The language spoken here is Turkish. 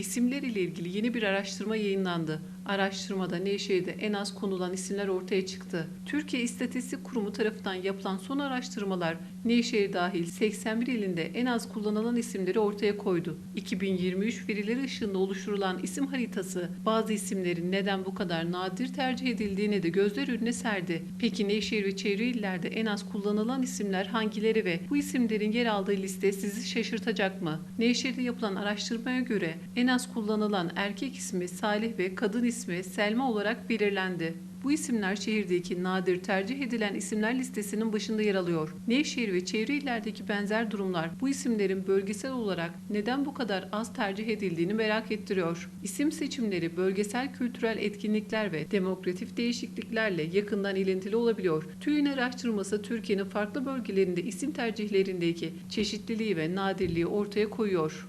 İsimler ile ilgili yeni bir araştırma yayınlandı. Araştırmada Nevşehir'de en az konulan isimler ortaya çıktı. Türkiye İstatistik Kurumu tarafından yapılan son araştırmalar Nevşehir dahil 81 ilinde en az kullanılan isimleri ortaya koydu. 2023 verileri ışığında oluşturulan isim haritası bazı isimlerin neden bu kadar nadir tercih edildiğini de gözler önüne serdi. Peki Nevşehir ve çevre illerde en az kullanılan isimler hangileri ve bu isimlerin yer aldığı liste sizi şaşırtacak mı? Nevşehir'de yapılan araştırmaya göre en az kullanılan erkek ismi Salih ve kadın ismi Selma olarak belirlendi. Bu isimler şehirdeki nadir tercih edilen isimler listesinin başında yer alıyor. Nevşehir ve çevre illerdeki benzer durumlar bu isimlerin bölgesel olarak neden bu kadar az tercih edildiğini merak ettiriyor. İsim seçimleri bölgesel kültürel etkinlikler ve demokratik değişikliklerle yakından ilintili olabiliyor. TÜİ'nin araştırması Türkiye'nin farklı bölgelerinde isim tercihlerindeki çeşitliliği ve nadirliği ortaya koyuyor.